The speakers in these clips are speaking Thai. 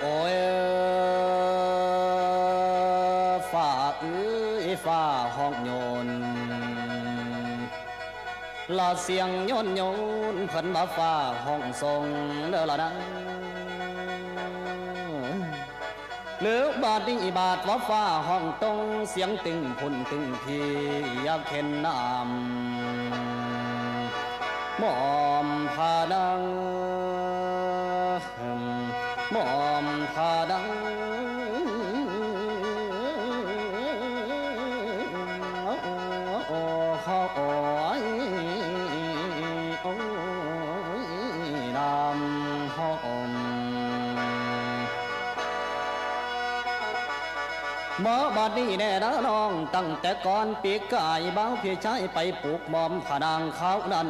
โอ้ยฝ่าอื้อฝ่าห้องโยนลอเสียงโยนโยนเพิ่นมาฝ่าห้องทรงเด้อละนะหรือบาดดิ้งอีบาดว่าฝ้าห้องตรงเสียงตึงพุ่นตึงพีอยากเข็นน้ำหมอมพานัง หมอบาดนี้แน่นะน้อง ตั้งแต่ก่อนปีกายบ้าวพี่ชายไปปลูกหมอมผนางเขานั้น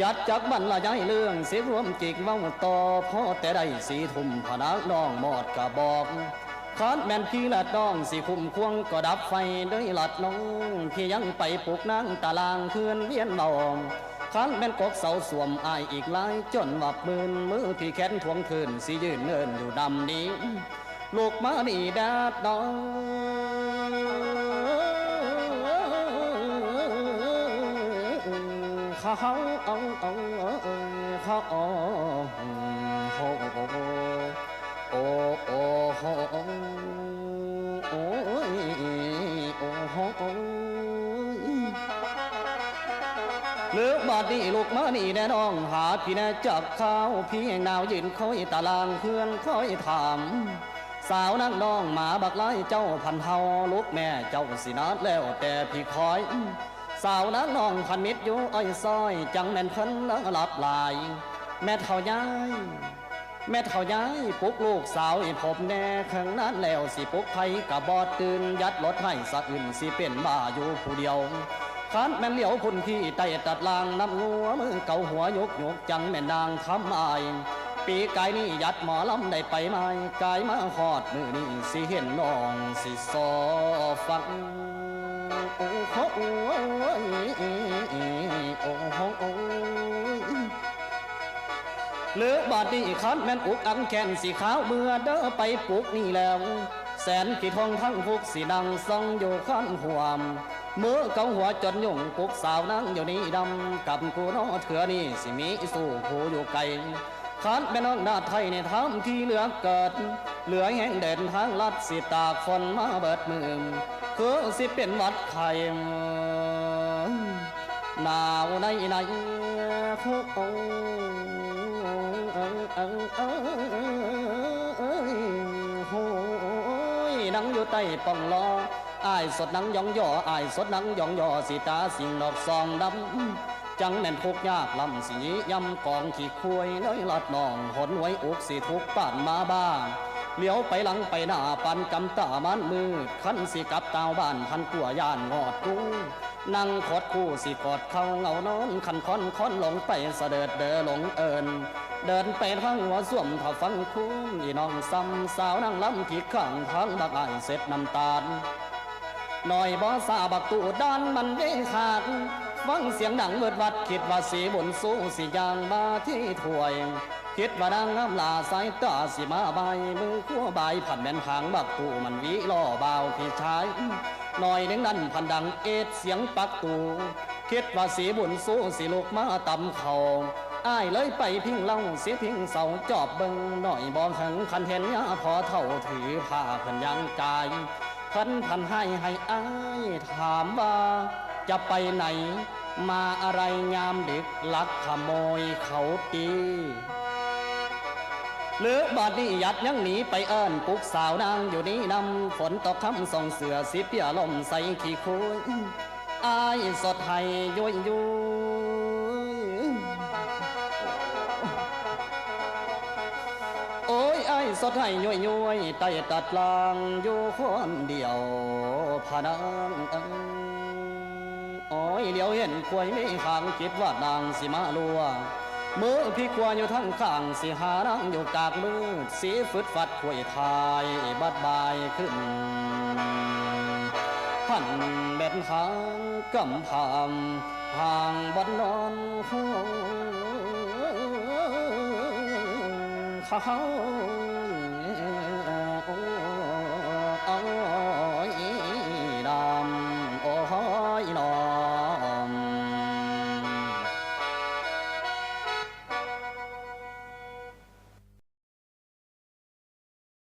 ยัดจากบันละย้ายเรื่องเสียรวมจิกเว้าต่อพ่อแต่ได้สีทุ่มผนังน้องหมอดกระบอกคานแมนพี่ละน้องสีคุ้มควงก็ดับไฟด้วยหลัดน้องพี่ยังไปปลูกนางตารางเคือนเวียนเบาคันแมนกกเสาสวมอายอีกหลายจนวับมืนมือพี่แขนทวงคืนสิยืนเนินอยู่ดำนี้ ลูกมานี่แดดดองเขาเอาเอาเอาเขาเอาโอ้โอโอ้โอ้โอโอ้ยโอ้โอเลือกบาดนี้ลูกมานี่แน่น้อง หาพี่แน่จับข้าวพี่แห่งดาวยืนคอยตารางเพื่อนคอยถาม สาวนั่งน้องหมาบักไล่เจ้าพันเฮาลูกแม่เจ้าสินาดแล้วแต่พี่คอย สาวนั่งน้องพันมิตรอยู่อ้อยซอย จังแม่นเพิ่นแล้วหลับลาย แม่เท่าย้าย แม่เท่าย้ายปลุกลูกสาวให้ผมแน่ข้างนั้นแล้วสิปลุกไผกะบอดตื่นยัดรถให้สะอื่นสิเป็นบ้าอยู่ผู้เดียวคันแม่นเหลียวพุ่นพี่ไต่ตัดลางน้ำงัวมือเกาหัวยกยกจังแม่นางทำอาย ปีกายนี่ยัดหมอลำได้ไปไหมกายมาหอดมือนี่สิเห็นน้องสิซอฟังโอ้โหโอ้ยโอ้โหโอ้ยเลือบาดนี้คันแม่นอุกอังแขนสีขาวเมื่อเด้อไปปลุกนี่แล้ว แสนกี่ทองทั้งพุกสีดังซองอยู่ข้างหัวมเมื่อเกาหัวจนยุ่งปุกสาวนั่งอยู่นี่ดำกับกูน้อเถื่อนี่สิมีสู้ผู้อยู่ไกล คันแม่น้องนาไทยในทำที่เหลือเกิด เหลือแห่งเด่นทางลัดสิตากฝนมาเบิดมือคือสิเป็นวัดไข่หนาวในในโอ้โหนังอยู่ใต้ป่องล้ออายสดนังยองย่ออายสดนังยองย่อสีตาสิงดอกซองดำ จังแม่นทุกยากลำสียำกองขี้คุยน้อยลัดน้องหนไว้อุกสิทุกป่านมาบ้างเลี้ยวไปหลังไปหน้าปันกำตามันมืดขันสิกลับตาวบ้านพันกัวยานงอดกูนั่งขดคู่สิกอดเข้าเงานอนขันคอนคอนหลงไปเสด็จเดอหลงเอินเดินไปทางหัวส่วมถ้าฟังคุ้มอีน้องซ้ำสาวนั่งล้ำที่ข้างทางบักไอเสร็จน้ำตาลหน่อยบ่ซาบักตูด้านมันได้ขาด ฟังเสียงดังเบิดวัดคิดว่าสีบนสู้สิยางมาที่ถวย คิดว่านางงามลาสายตาสิมาใบามือขั้วใบผันแม่นหางบักตูมันวิล่อเบาพี่ชายหน่อยนึงนั้นพันดังเอ็ดเสียงปักตูคิดว่าสีบุญสู้สิลูกมาตำเขาอ้ายเลยไปพิงเล่าเสียพิงเสาจอบเบิงหน่อยบองหังคันเห็นยาพอเท่าถือผ้าพิ่นยังกายพันพันให้ให้อายถามว่า จะไปไหน มาอะไรยามดึกลักขโมยเขาตีเลือบาดนี้ยัดยังหนีไปเอิ้นปุกสาวนางอยู่นี่นำฝนตกคำส่งเสือสิเปียลมใส่ขี้คุยอายสดให้ย้อยยุยโอ้ยไอ้สดให้ย่อยย่อยไต่ตัดลางอยู่คนเดียวพานัง ควยไม่ห่างคิดว่านางสิมาลัวมือพี่ควายอยู่ทั้งข้างสิหานางอยู่กากมือสีฟึดฟัดควยทายบัดบายขึ้นพันเบ็ดหางกำพามห่างบัดนอนห้องเขา